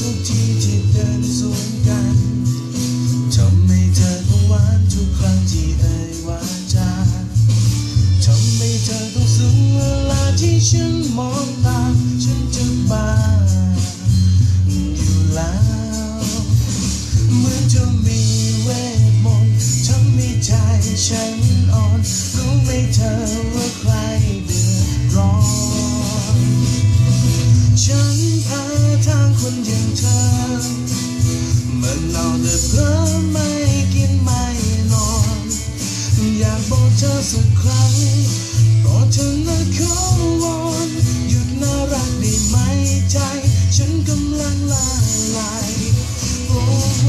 ทุกทีที่เดินสวนกันทำให้เธอต้องหวานทุกครั้งที่เอ่ยาจาทำให้เธอต้งซึ้งเวลาที่ฉันมองตาฉันจะบาอยู่แล้วเหมือนจะมีเวทมนต์ทำให้ใจฉันอ่อนรู้ไหมเธอว่า อยากบอกเธอสักครั้งบอกเธอนะขอวอนหยุดน่ารักได้ไหมใจ ฉันกำลังละลายโอ้โห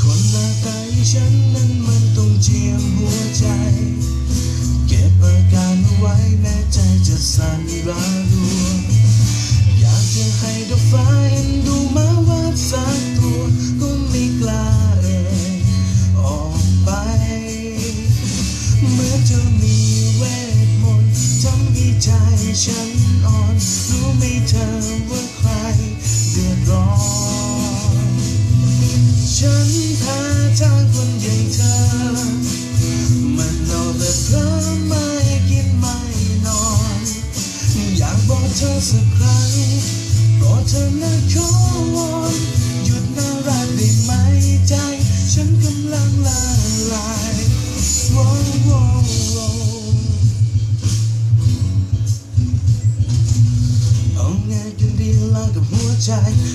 คนหน้าตาฉัน ใจฉันอ่อนรู้ไหมเธอว่าใครเดือดร้อน ฉันแพ้ทางคนอย่างเธอ มันเอาแต่เพลินไม่กินไม่นอน อยากบอกเธอสักครั้งโปรดเธอนะขอวอน จ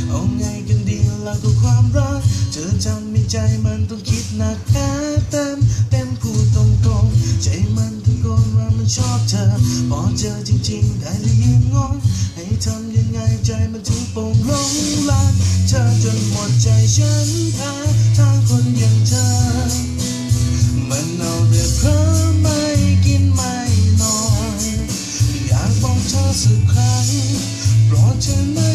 เอาไงกันดีเราก็ความรัก เธอจำให้ใจมันต้องคิดหนักหนาเต็มเต็มพูดตรงๆ ใจมันถึงโกนว่ามันชอบเธอ พอเจอจริงๆ ได้เลยยืนงงให้ทำยังไงใจมันถึงโป่งลงรักเธอจนหมดใจฉันแพ้ทางคนอย่างเธอ มันเอาแต่เพ้อไม่กินไม่นอน อยากบอกเธอสักครั้ง brought to